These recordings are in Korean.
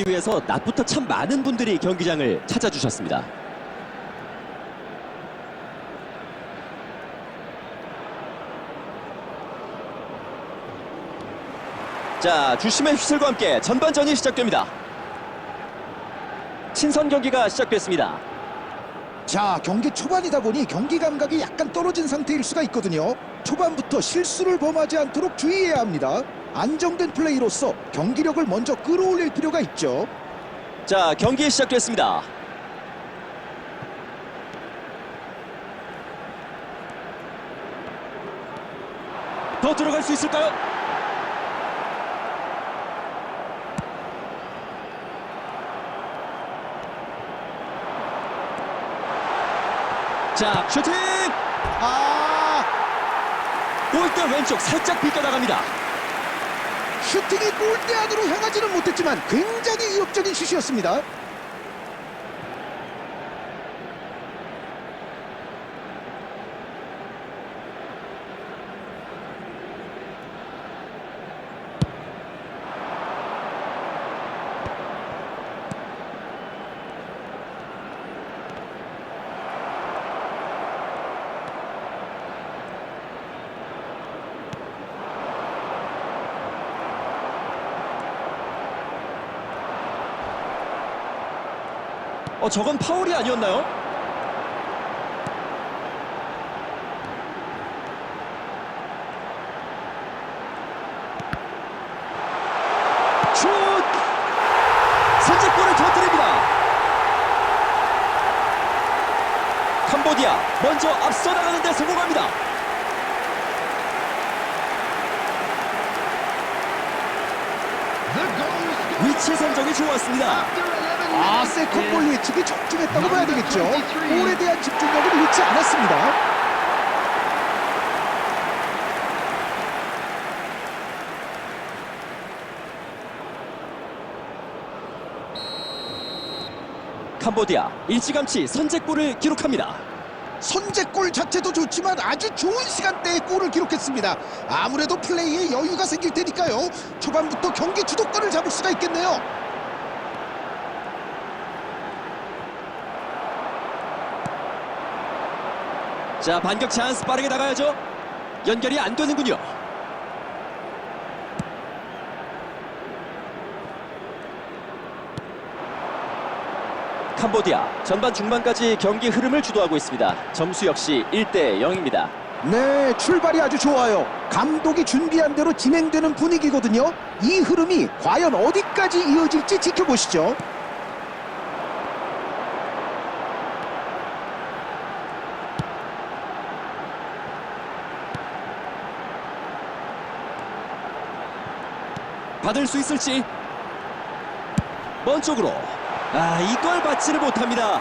보기 위해서 낮부터 참 많은 분들이 경기장을 찾아주셨습니다. 자, 주심의 휘슬과 함께 전반전이 시작됩니다. 친선 경기가 시작됐습니다. 자, 경기 초반이다 보니 경기 감각이 약간 떨어진 상태일 수가 있거든요. 초반부터 실수를 범하지 않도록 주의해야 합니다. 안정된 플레이로서 경기력을 먼저 끌어올릴 필요가 있죠. 자, 경기 시작됐습니다. 더 들어갈 수 있을까요? 자, 슈팅! 아, 골대 왼쪽 살짝 비껴나갑니다. 슈팅이 골대 안으로 향하지는 못했지만 굉장히 위협적인 슛이었습니다. 어, 저건 파울이 아니었나요? 슛! 선제골을 터뜨립니다. 캄보디아 먼저 앞서 나가는데 성공합니다. 위치 선정이 좋았습니다. 아, 세컨볼 예측이 적중했다고 봐야 되겠죠. 골에 대한 집중력을 잃지 않았습니다. 캄보디아 일찌감치 선제골을 기록합니다. 선제골 자체도 좋지만 아주 좋은 시간대에 골을 기록했습니다. 아무래도 플레이에 여유가 생길 테니까요. 초반부터 경기 주도권을 잡을 수가 있겠네요. 자 반격 찬스 빠르게 나가야죠 연결이 안 되는군요 캄보디아 전반 중반까지 경기 흐름을 주도하고 있습니다 점수 역시 1대 0입니다 네, 출발이 아주 좋아요. 감독이 준비한 대로 진행되는 분위기거든요. 이 흐름이 과연 어디까지 이어질지 지켜보시죠. 받을 수 있을지. 먼 쪽으로. 아 이걸 받지를 못합니다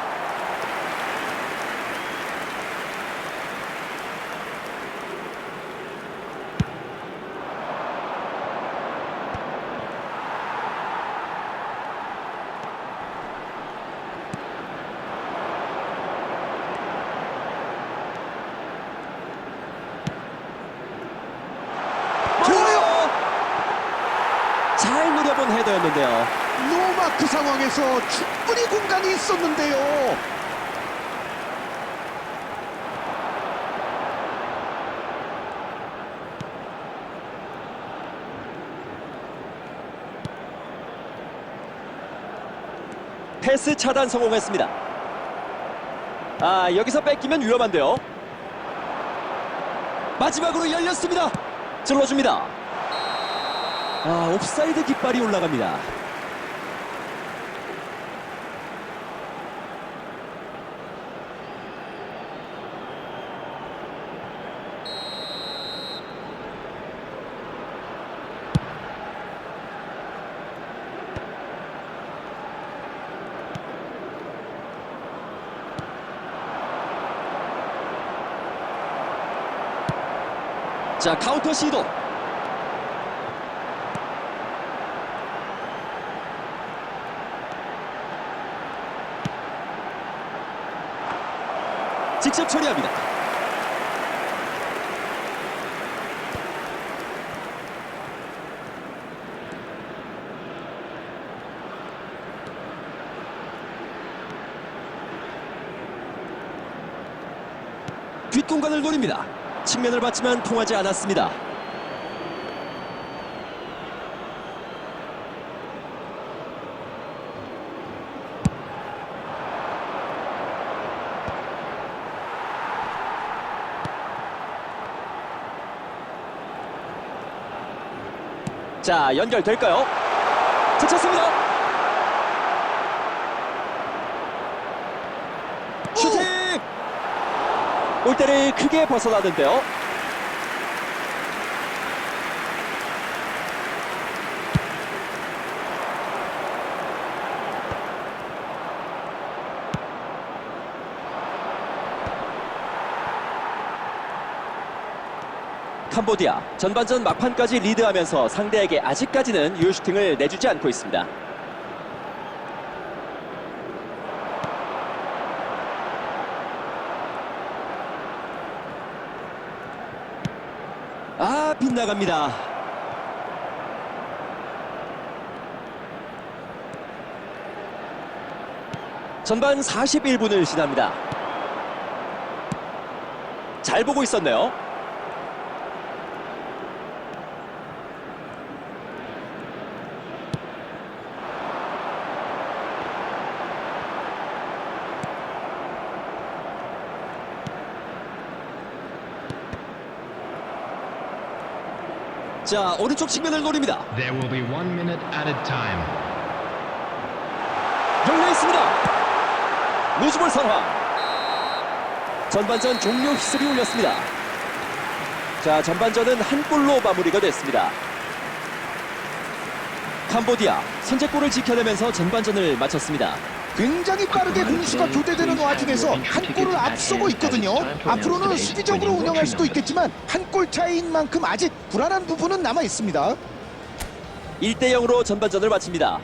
좋아요. 잘 헤더였는데요. 노마크 상황에서 충분히 공간이 있었는데요. 패스 차단 성공했습니다. 아 여기서 뺏기면 위험한데요. 마지막으로 열렸습니다. 찔러줍니다 아 옵사이드 깃발이 올라갑니다. 자 카운터 시도 직접 처리합니다. 뒷공간을 노립니다. 측면을 봤지만 통하지 않았습니다. 자, 연결될까요? 스쳤습니다. 슈팅! 골대를 크게 벗어나는데요. 캄보디아 전반전 막판까지 리드하면서 상대에게 아직까지는 유슈팅을 내주지 않고 있습니다. 아 빗나갑니다. 전반 41분을 지납니다. 잘 보고 있었네요. 자 오른쪽 측면을 노립니다. There will be one minute at a time. 열려 있습니다. 루즈볼 선화. 전반전 종료 휘슬이 울렸습니다. 자 전반전은 한 골로 마무리가 됐습니다. 캄보디아 선제골을 지켜내면서 전반전을 마쳤습니다. 굉장히 빠르게 공수가 교대되는 와중에서 한 골을 앞서고 있거든요. 앞으로는 수비적으로 운영할 수도 있겠지만 한 골 차이인 만큼 아직 불안한 부분은 남아 있습니다. 1대 0으로 전반전을 마칩니다.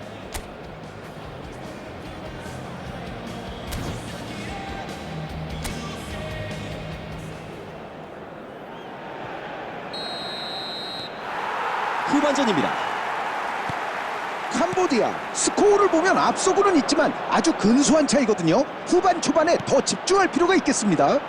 후반전입니다. 캄보디아 스코어를 보면 앞서고는 있지만 아주 근소한 차이거든요. 후반 초반에 더 집중할 필요가 있겠습니다.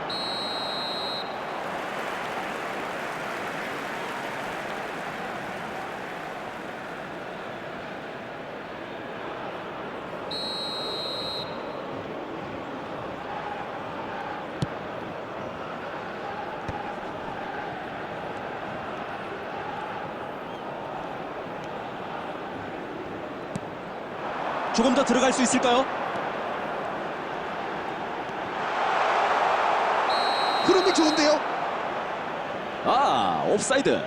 조금 더 들어갈 수 있을까요? 흐름이 좋은데요. 아, 옵사이드.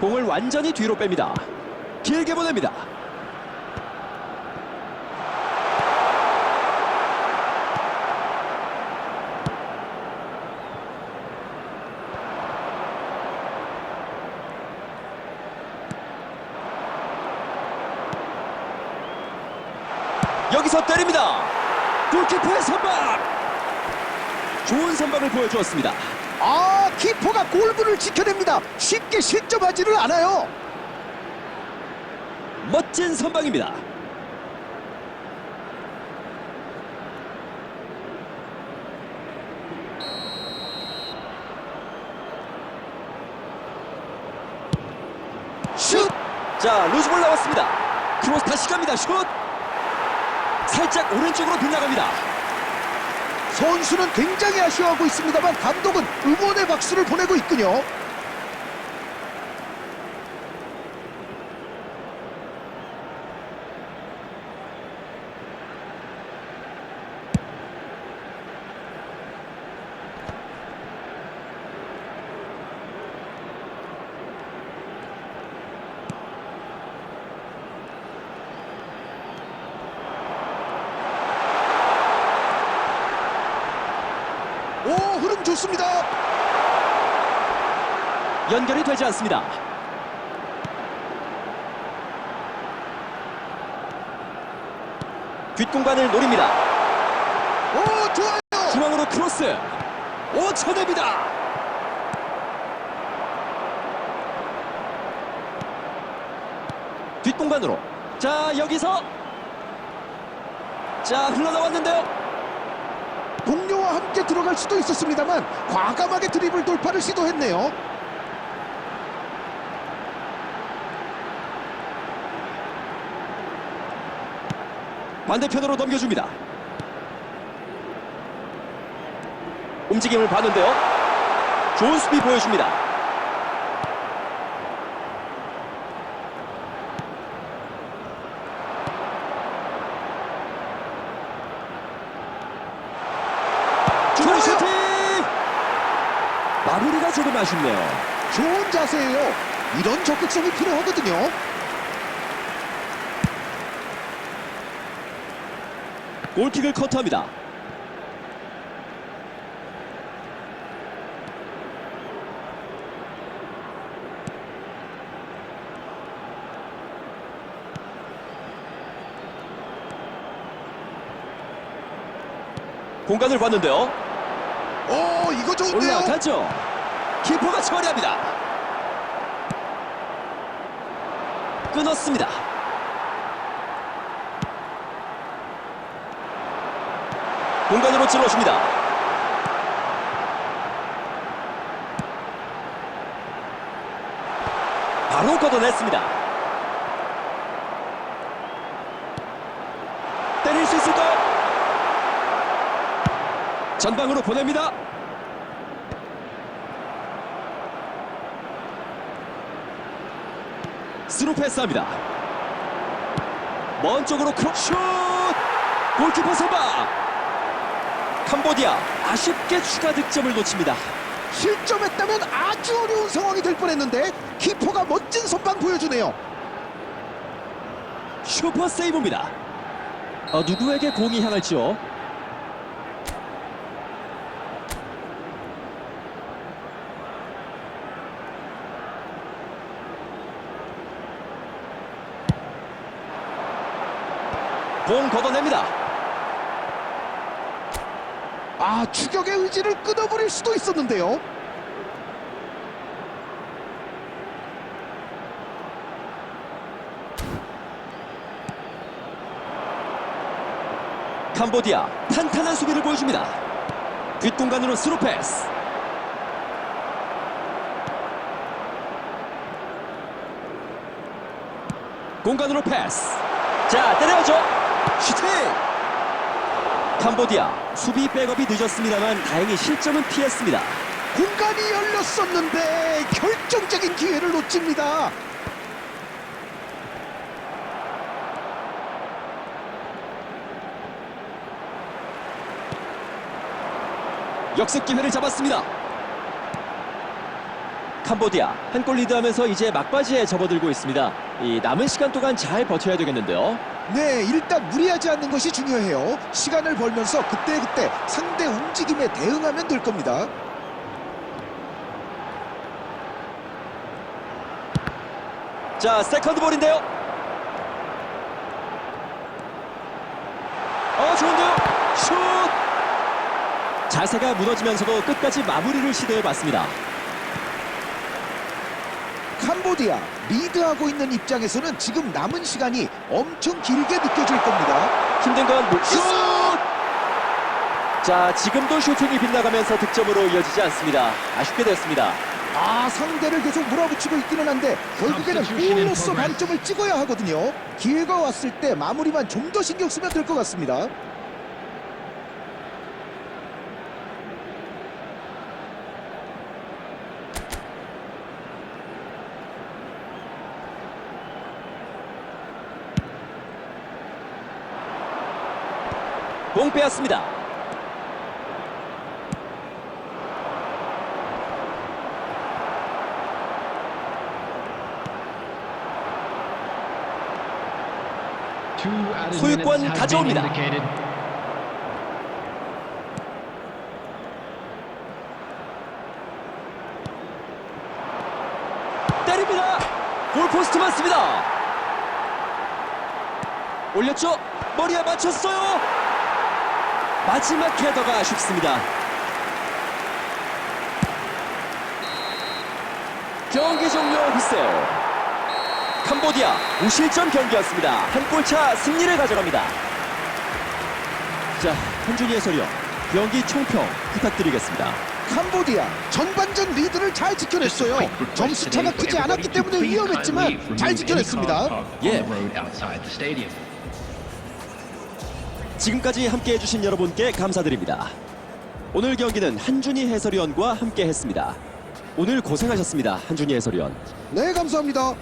공을 완전히 뒤로 뺍니다. 길게 보냅니다. 여기서 때립니다. 골키퍼의 선방. 좋은 선방을 보여주었습니다. 아 키퍼가 골문을 지켜냅니다. 쉽게 실점하지를 않아요. 멋진 선방입니다. 슛! 자, 루즈볼 나왔습니다. 크로스 다시 갑니다. 슛! 살짝 오른쪽으로 빗나갑니다. 선수는 굉장히 아쉬워하고 있습니다만 감독은 응원의 박수를 보내고 있군요. 오 흐름 좋습니다. 연결이 되지 않습니다. 뒷공간을 노립니다. 오 좋아요. 중앙으로 크로스. 오 쳐냅니다. 뒷공간으로. 자 여기서 자 흘러나왔는데요. 함께 들어갈 수도 있었습니다만 과감하게 드리블 돌파를 시도했네요. 반대편으로 넘겨줍니다. 움직임을 봤는데요. 좋은 수비 보여줍니다. 좋은 슈팅! 마무리가 조금 아쉽네요. 좋은 자세예요. 이런 적극성이 필요하거든요. 골킥을 커트합니다. 공간을 봤는데요. 오 이거 좋은데요. 올라가죠. 키퍼가 처리합니다. 끊었습니다. 공간으로 찔러줍니다. 바로 걷어냈습니다. 때릴 수 있을까요? 전방으로 보냅니다. 스루 패스합니다. 먼 쪽으로 크로슛! 골키퍼 선방! 캄보디아 아쉽게 추가 득점을 놓칩니다. 실점했다면 아주 어려운 상황이 될 뻔했는데 키퍼가 멋진 선방 보여주네요. 슈퍼 세이브입니다. 어, 누구에게 공이 향할지요? 공 걷어냅니다. 아 추격의 의지를 끊어버릴 수도 있었는데요. 캄보디아 탄탄한 수비를 보여줍니다. 뒷공간으로 스루 패스. 공간으로 패스. 자, 때려야죠. 슈팅! 캄보디아 수비 백업이 늦었습니다만 다행히 실점은 피했습니다. 공간이 열렸었는데 결정적인 기회를 놓칩니다. 역습 기회를 잡았습니다. 캄보디아 한 골 리드하면서 이제 막바지에 접어들고 있습니다. 이 남은 시간 동안 잘 버텨야 되겠는데요. 네, 일단 무리하지 않는 것이 중요해요. 시간을 벌면서 그때그때 상대 움직임에 대응하면 될 겁니다. 자, 세컨드 볼인데요. 어, 좋은데요. 슛! 자세가 무너지면서도 끝까지 마무리를 시도해봤습니다. 캄보디아 리드하고 있는 입장에서는 지금 남은 시간이 엄청 길게 느껴질 겁니다. 힘든 건 못- 슛! 자, 지금도 슈팅이 빗나가면서 득점으로 이어지지 않습니다. 아쉽게 됐습니다. 아 상대를 계속 몰아붙이고 있기는 한데 결국에는 골로서. 반점을 찍어야 하거든요. 기회가 왔을 때 마무리만 좀 더 신경 쓰면 될 것 같습니다. 공 빼앗습니다. 소유권 가져옵니다. 때립니다. 골포스트 맞습니다. 올렸죠? 머리에 맞췄어요. 마지막 헤더가 아쉽습니다. 경기 종료 후세요. 캄보디아 무실점 경기였습니다. 한 골차 승리를 가져갑니다. 자, 한준희 해설위원 경기 총평 부탁드리겠습니다. 캄보디아 전반전 리드를 잘 지켜냈어요. 점수 차가 크지 않았기 때문에 위험했지만 잘 지켜냈습니다. 예. 지금까지 함께 해 주신 여러분께 감사드립니다. 오늘 경기는 한준희 해설위원과 함께 했습니다. 오늘 고생하셨습니다. 한준희 해설위원. 네, 감사합니다.